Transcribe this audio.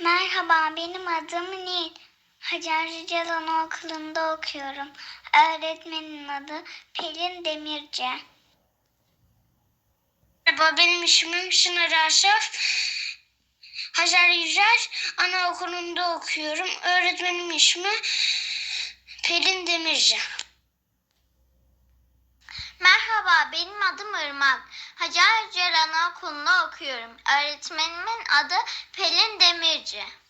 Merhaba, benim adım Nil. Hacer Yücel Anaokulu'nda okuyorum. Öğretmenin adı Pelin Demirci. Merhaba benim ismim Çınar Asaf. Hacer Yücel Anaokulu'nda okuyorum. Öğretmenim ismi Pelin Demirci. Merhaba, benim adım Irmak. Hacer Yücel Anaokulu'nda okuyorum. Öğretmenimin adı Pelin же.